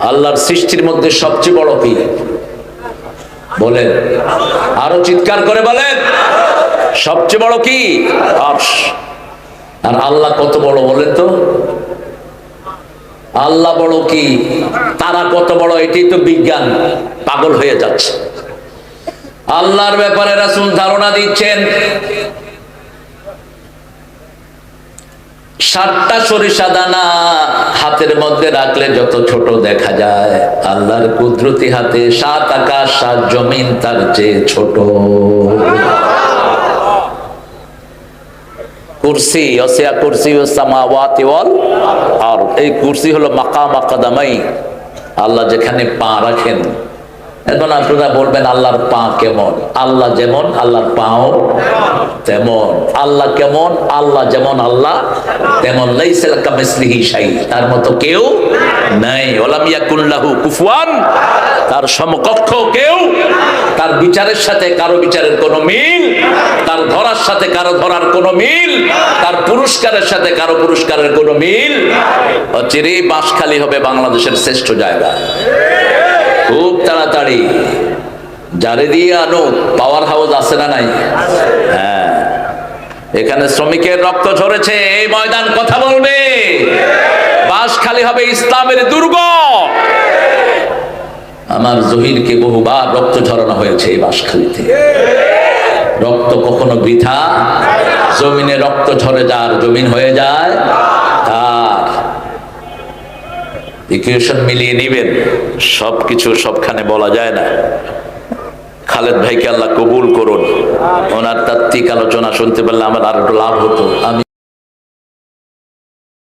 আল্লাহর সৃষ্টির মধ্যে সবচেয়ে বড় কি? বলেন। আরও চিৎকার করে বলেন। সবচেয়ে বড় কি? আর আল্লাহ কত বড় বলেন তো? আল্লাহ বড় কি? তারা কত বড়? এটাই তো বিজ্ঞান। পাগল হয়ে যাচ্ছে। আল্লাহর ব্যাপারে রাসূল ধারণা দিচ্ছেন। সাতটা সরিষা দানা হাতের মধ্যে রাখলে যত ছোট দেখা যায়। আল্লাহর কুদরতি হাতে সাত আকাশ, সাত জমিন, তার চেয়ে ছোট। কুরসি কুরসি আর এই কুরসি হলো আল্লাহ যেখানে পা রাখেন। বলবেন, আল্লাহর পা কেমন? আল্লাহ যেমন, আল্লাহর পাও তেমন। আল্লাহ কেমন? আল্লাহ যেমন আল্লাহ, তেমন তার মতো কেউ নাই। ওলাম তার সমকক্ষ কেউ, তার বিচারের সাথে কারও বিচারের কোনো মিল, তার ধরার সাথে কারও ধরার কোনো মিল, তার পুরস্কারের সাথে কারও পুরস্কারের কোনো মিল। অচিরেই বাঁশখালী হবে বাংলাদেশের শ্রেষ্ঠ জায়গা। খুব তাড়াতাড়ি। যারে দিয়ে আনো পাওয়ার হাউস আছে না নাই? হ্যাঁ। এখানে শ্রমিকের রক্ত ঝরেছে, এই ময়দান কথা বলবে। বাস খালি হবে ইসলামের দুর্গ। আমার জহিরকে বহুবার রক্ত ঝরানো হয়েছে এই বাসখালিতে রক্ত কখনো বৃথা, জমিনে রক্ত ঝরে যার জমিন হয়ে যায়, তার। ইকুয়েশন মিলিয়ে নিবেন, সবকিছু সবখানে বলা যায় না। খালেদ ভাইকে আল্লাহ কবুল করুন। ওনার তাত্ত্বিক আলোচনা শুনতে পারলে আমার আরও লাভ হতো। আমি